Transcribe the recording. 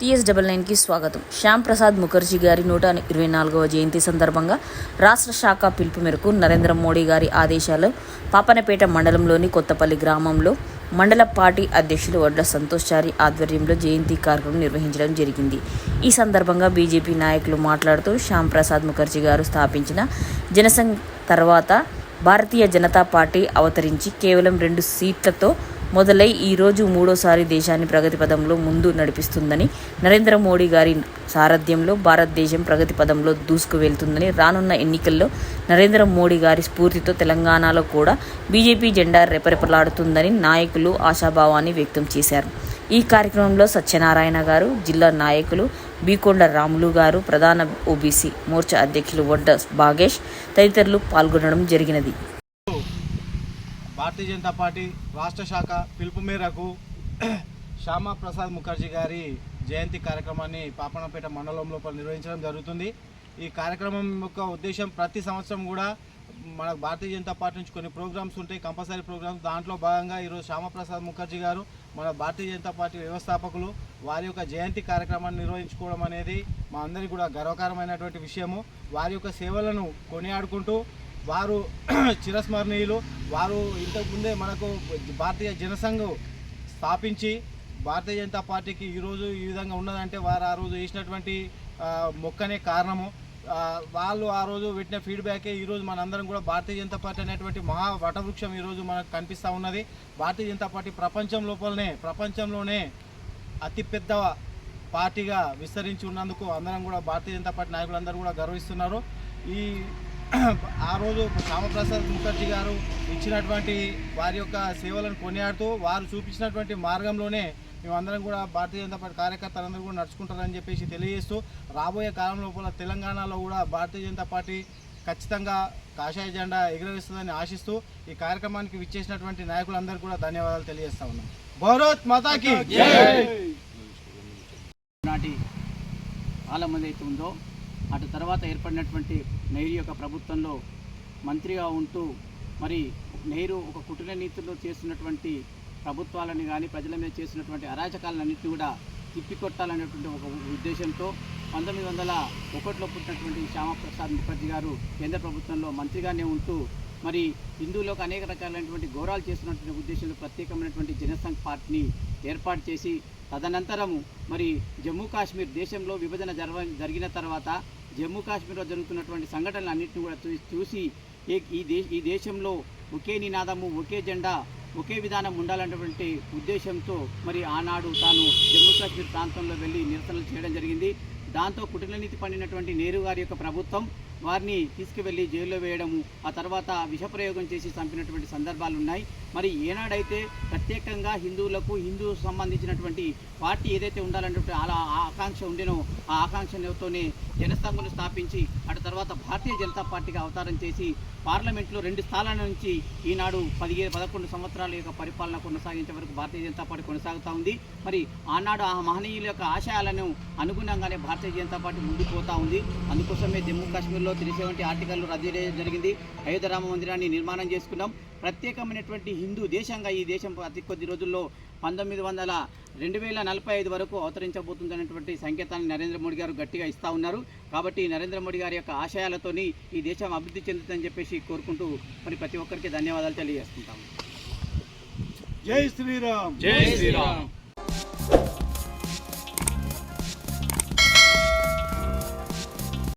TS double నైన్కి స్వాగతం. శ్యామ్ ప్రసాద్ ముఖర్జీ గారి నూట ఇరవై నాలుగవ జయంతి సందర్భంగా రాష్ట్ర శాఖ పిలుపు మేరకు నరేంద్ర మోడీ గారి ఆదేశాలు పాపనపేట మండలంలోని కొత్తపల్లి గ్రామంలో మండల పార్టీ అధ్యక్షులు వడ్ల సంతోష్ చారి ఆధ్వర్యంలో జయంతి కార్యక్రమం నిర్వహించడం జరిగింది. ఈ సందర్భంగా బీజేపీ నాయకులు మాట్లాడుతూ శ్యామ్ ప్రసాద్ ముఖర్జీ గారు స్థాపించిన జనసంఘ్ తర్వాత భారతీయ జనతా పార్టీ అవతరించి కేవలం రెండు సీట్లతో మొదలై ఈరోజు మూడోసారి దేశాన్ని ప్రగతి పదంలో ముందు నడిపిస్తుందని నరేంద్ర మోడీ గారి సారథ్యంలో భారతదేశం ప్రగతి పదంలో దూసుకు వెళ్తుందని రానున్న ఎన్నికల్లో నరేంద్ర మోడీ గారి స్ఫూర్తితో తెలంగాణలో కూడా బీజేపీ జెండా రెపరెపలాడుతుందని నాయకులు ఆశాభావాన్ని వ్యక్తం చేశారు. ఈ కార్యక్రమంలో సత్యనారాయణ గారు జిల్లా నాయకులు బీకొండ రాములు గారు ప్రధాన ఓబీసీ మోర్చా అధ్యక్షులు వడ్డ బాగేష్ తదితరులు పాల్గొనడం జరిగినది. భారతీయ జనతా పార్టీ రాష్ట్ర శాఖ పిలుపు మేరకు శ్యామా ప్రసాద్ ముఖర్జీ గారి జయంతి కార్యక్రమాన్ని పాపనపేట మండలం లోపల నిర్వహించడం జరుగుతుంది. ఈ కార్యక్రమం యొక్క ఉద్దేశం ప్రతి సంవత్సరం కూడా మన భారతీయ జనతా పార్టీ నుంచి కొన్ని ప్రోగ్రామ్స్ ఉంటాయి కంపల్సరీ ప్రోగ్రామ్స్. దాంట్లో భాగంగా ఈరోజు శ్యామప్రసాద్ ముఖర్జీ గారు మన భారతీయ జనతా పార్టీ వ్యవస్థాపకులు వారి యొక్క జయంతి కార్యక్రమాన్ని నిర్వహించుకోవడం అనేది మా అందరికీ కూడా గర్వకారమైనటువంటి విషయము. వారి యొక్క సేవలను కొనియాడుకుంటూ వారు చిరస్మరణీయులు. వారు ఇంతకుముందే మనకు భారతీయ జనసంఘం స్థాపించి భారతీయ జనతా పార్టీకి ఈరోజు ఈ విధంగా ఉన్నదంటే వారు ఆ రోజు వేసినటువంటి మొక్కనే కారణము. వాళ్ళు ఆ రోజు పెట్టిన ఫీడ్బ్యాకే ఈరోజు మనందరం కూడా భారతీయ జనతా పార్టీ అనేటువంటి మహా వటవృక్షం ఈరోజు మనకు కనిపిస్తూ ఉన్నది. భారతీయ జనతా పార్టీ ప్రపంచం లోపలనే ప్రపంచంలోనే అతిపెద్ద పార్టీగా విస్తరించి ఉన్నందుకు అందరం కూడా భారతీయ జనతా పార్టీ నాయకులందరూ కూడా గర్విస్తున్నారు. ఈ ఆ రోజు శ్యామప్రసాద్ ముఖర్జీ గారు ఇచ్చినటువంటి వారి యొక్క సేవలను కొనియాడుతూ వారు చూపించినటువంటి మార్గంలోనే మేమందరం కూడా భారతీయ జనతా పార్టీ కార్యకర్తలందరూ కూడా నడుచుకుంటారని చెప్పేసి తెలియజేస్తూ రాబోయే కాలం లోపల తెలంగాణలో కూడా భారతీయ జనతా పార్టీ ఖచ్చితంగా కాషాయ జెండా ఎగురవేస్తుందని ఆశిస్తూ ఈ కార్యక్రమానికి విచ్చేసినటువంటి నాయకులందరూ కూడా ధన్యవాదాలు తెలియజేస్తా ఉన్నాం. భారత్ మాతాకి నాటి కాలం ఏదైతే ఉందో అటు తర్వాత ఏర్పడినటువంటి నెహ్రూ యొక్క ప్రభుత్వంలో మంత్రిగా ఉంటూ మరి నెహ్రూ ఒక కుటుంబ నీతిలో చేస్తున్నటువంటి ప్రభుత్వాలని కానీ ప్రజల మీద చేసినటువంటి అరాచకాలన్నింటినీ కూడా తిప్పికొట్టాలనేటువంటి ఒక ఉద్దేశంతో పంతొమ్మిది వందల ఒకటిలో పుట్టినటువంటి శ్యామప్రసాద్ ముఖర్జీ గారు కేంద్ర ప్రభుత్వంలో మంత్రిగానే ఉంటూ మరి హిందువులకు అనేక రకాలైనటువంటి ఘోరాలు చేస్తున్నటువంటి ఉద్దేశంలో ప్రత్యేకమైనటువంటి జనసంఘ్ పార్టీని ఏర్పాటు చేసి తదనంతరము మరి జమ్మూ కాశ్మీర్ దేశంలో విభజన జరగ జరిగిన తర్వాత జమ్మూ కాశ్మీర్లో జరుగుతున్నటువంటి సంఘటనలు అన్నింటినీ కూడా చూ- చూసి ఈ- ఈ దే ఈ దేశంలో ఒకే నినాదము ఒకే జెండా ఒకే విధానం ఉండాలన్నటువంటి ఉద్దేశంతో మరి ఆనాడు తాను జమ్మూ కాశ్మీర్ ప్రాంతంలో వెళ్ళి నిరసనలు చేయడం జరిగింది. దాంతో కుటిలనీతి పండినటువంటి నేరు గారి యొక్క ప్రభుత్వం వారిని తీసుకువెళ్ళి జైల్లో వేయడము ఆ తర్వాత విషప్రయోగం చేసి చంపినటువంటి సందర్భాలు ఉన్నాయి మరి ఏనాడైతే ప్రత్యేకంగా హిందువులకు హిందూ సంబంధించినటువంటి పార్టీ ఏదైతే ఉండాలన్నటువంటి అలా ఆ ఆకాంక్ష ఉండేనో ఆ ఆకాంక్షతోనే జనసంఘను స్థాపించి అటు తర్వాత భారతీయ జనతా పార్టీగా అవతారం చేసి పార్లమెంట్లో రెండు స్థానాల నుంచి ఈనాడు పదిహేను పదకొండు సంవత్సరాల యొక్క పరిపాలన కొనసాగించే వరకు భారతీయ జనతా పార్టీ కొనసాగుతూ ఉంది. మరి ఆనాడు ఆ మహనీయుల యొక్క ఆశయాలను అనుగుణంగానే భారతీయ జనతా పార్టీ ముందుకు పోతా ఉంది. అందుకోసమే జమ్మూ కాశ్మీర్లో త్రీ సెవెంటీ ఆర్టికల్ రద్దు చేయడం జరిగింది. అయోధ్య రామ మందిరాన్ని నిర్మాణం చేసుకున్నాం. ప్రత్యేకమైనటువంటి హిందూ దేశంగా ఈ దేశం అతి కొద్ది రోజుల్లో పంతొమ్మిది వందల రెండు వేల నలభై ఐదు వరకు అవతరించబోతుందనేటువంటి సంకేతాన్ని నరేంద్ర మోడీ గారు గట్టిగా ఇస్తా ఉన్నారు. కాబట్టి నరేంద్ర మోడీ గారి యొక్క ఆశయాలతోని ఈ దేశం అభివృద్ధి చెందుతుందని చెప్పేసి కోరుకుంటూ మరి ప్రతి ఒక్కరికి ధన్యవాదాలు తెలియజేస్తుంటాము జై శ్రీరామ్. జై శ్రీరామ్.